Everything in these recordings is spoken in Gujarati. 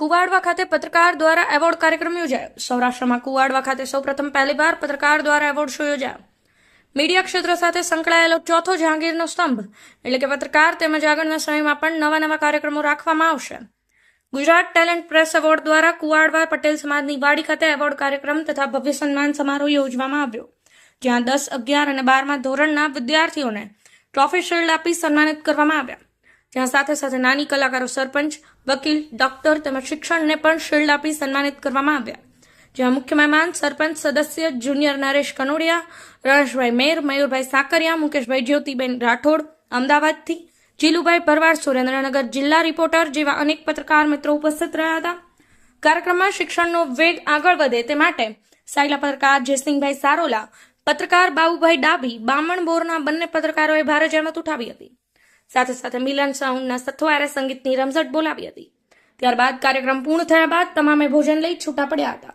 કુવાડવા ખાતે પત્રકાર દ્વારા એવોર્ડ કાર્યક્રમ યોજાયો. સૌરાષ્ટ્રમાં કુવાડવા ખાતે સૌપ્રથમ પહેલીવાર પત્રકાર દ્વારા એવોર્ડ શો યોજાયો. મીડિયા ક્ષેત્ર સાથે સંકળાયેલો ચોથો જહાંગીરનો સ્તંભ, એટલે કે પત્રકાર તેમજ આગળના સમયમાં પણ નવા નવા કાર્યક્રમો રાખવામાં આવશે. ગુજરાત ટેલેન્ટ પ્રેસ એવોર્ડ દ્વારા કુવાડવા પટેલ સમાજની વાડી ખાતે એવોર્ડ કાર્યક્રમ તથા ભવ્ય સન્માન સમારોહ યોજવામાં આવ્યો. જ્યાં દસ, અગિયાર અને બારમા ધોરણના વિદ્યાર્થીઓને ટ્રોફી શિલ્ડ આપી સન્માનિત કરવામાં આવ્યા. જ્યાં સાથે સાથે નાની કલાકારો સરપંચ, વકીલ, ડોક્ટર તેમજ શિક્ષણને પણ શિલ્ડ આપી સન્માનિત કરવામાં આવ્યા. જ્યાં મુખ્ય મહેમાન સરપંચ સદસ્ય જુનિયર નરેશ કનોડિયા, રણેશભાઈ મેર, મયુરભાઈ સાકરિયા, મુકેશભાઈ જ્યોતિબેન રાઠોડ, અમદાવાદથી જીલુભાઈ ભરવાડ સુરેન્દ્રનગર જિલ્લા રિપોર્ટર જેવા અનેક પત્રકાર મિત્રો ઉપસ્થિત રહ્યા હતા. કાર્યક્રમમાં શિક્ષણનો વેગ આગળ વધે તે માટે સાયલા પત્રકાર જયસિંહભાઈ સારોલા, પત્રકાર બાબુભાઈ ડાભી, બામણ બોરના બંને પત્રકારોએ ભારે જહેમત ઉઠાવી હતી. સાથે સાથે મિલન સાઉન્ડના સથવારે સંગીતની રમઝટ બોલાવી હતી. ત્યારબાદ કાર્યક્રમ પૂર્ણ થયા બાદ તમામે ભોજન લઈ છૂટા પડ્યા હતા.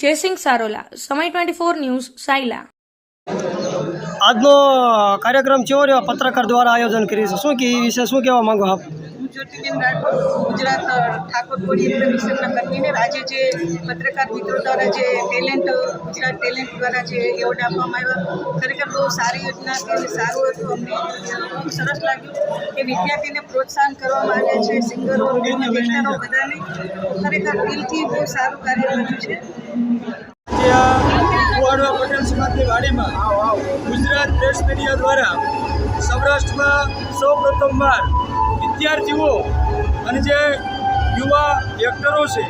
જયસિંહ સારોલા, સમય ટ્વેન્ટી ફોર ન્યૂઝ, સાયલા. આજનો કાર્યક્રમ ચેવો પત્રકાર દ્વારા આયોજન કર્યું છે. શું કે એ વિશે શું કહેવા માંગો આપ? જ્યોતિબેન રાઠોડ ગુજરાત ઠાકોર કોળીય મિશનના કન્વીનર આજે જે પત્રકાર મિત્રો દ્વારા જે ટેલેન્ટ, ગુજરાત ટેલેન્ટ દ્વારા જે એવોર્ડ આપવામાં આવ્યો, ખરેખર બહુ સારી યોજના અને સારું હતું. અમને બહુ સરસ લાગ્યું કે વિદ્યાર્થીને પ્રોત્સાહન કરવામાં આવ્યા છે, સિંગરો એક્ટરો બધાને ખરેખર દિલથી બહુ સારું કાર્ય કર્યું છે. કુવાડવા પટેલ સમાજની વાડીમાં ગુજરાત પ્રેસ મીડિયા દ્વારા સૌરાષ્ટ્રમાં સૌ પ્રથમવાર વિદ્યાર્થીઓ અને જે યુવા એક્ટરો છે,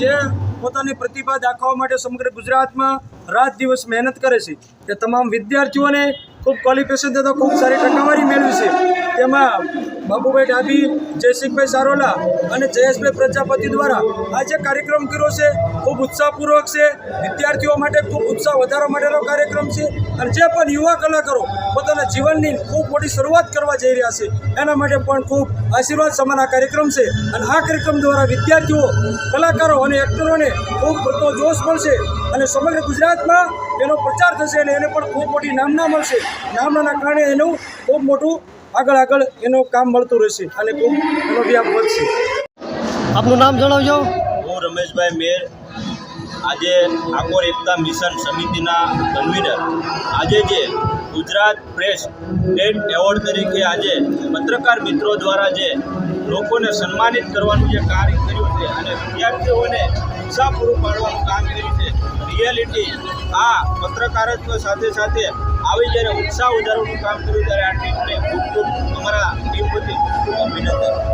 જે પોતાની પ્રતિભા દાખવવા માટે સમગ્ર ગુજરાતમાં રાત દિવસ મહેનત કરે છે, તે તમામ વિદ્યાર્થીઓને ખૂબ ક્વોલિફિકેશન તથા ખૂબ સારી ટકાવારી મેળવી છે. તેમાં બાબુભાઈ ડાભી, જયસિંહભાઈ સારોલા અને જયેશભાઈ પ્રજાપતિ દ્વારા આ જે કાર્યક્રમ કર્યો છે, ખૂબ ઉત્સાહપૂર્વક છે. વિદ્યાર્થીઓ માટે ખૂબ ઉત્સાહ વધારવા માટેનો કાર્યક્રમ છે અને જે પણ યુવા કલાકારો પોતાના જીવનની ખૂબ મોટી શરૂઆત કરવા જઈ રહ્યા છે, એના માટે પણ ખૂબ આશીર્વાદ સમાન આ કાર્યક્રમ છે. અને આ કાર્યક્રમ દ્વારા વિદ્યાર્થીઓ, કલાકારો અને એક્ટરોને ખૂબ મોટો જોશ મળશે અને સમગ્ર ગુજરાતમાં એનો પ્રચાર થશે અને એને પણ ખૂબ મોટી નામના મળશે. નામનાના કારણે એનું ખૂબ મોટું આગળ આગળ એનું કામ મળતું રહેશે અને ખૂબ એનો વ્યાપ વધશે. આપનું નામ જણાવજો. હું રમેશભાઈ મેર. આજે આકોર એકતા મિશન સમિતિના કન્વીનર આજે જે ગુજરાત પ્રેસ ટેન્ટ એવોર્ડ તરીકે આજે પત્રકાર મિત્રો દ્વારા જે લોકોને સન્માનિત કરવાનું જે કાર્ય કર્યું છે અને વિદ્યાર્થીઓને ઉત્સાહ પૂરું પાડવાનું કામ કર્યું છે રિયાલિટી આ પત્રકારત્વ સાથે સાથે આવી જ્યારે ઉત્સાહ વધારવાનું કામ કર્યું ત્યારે આ ટીમને ખૂબ ખૂબ અમારા ટીમ વતી ખૂબ ખૂબ અભિનંદન.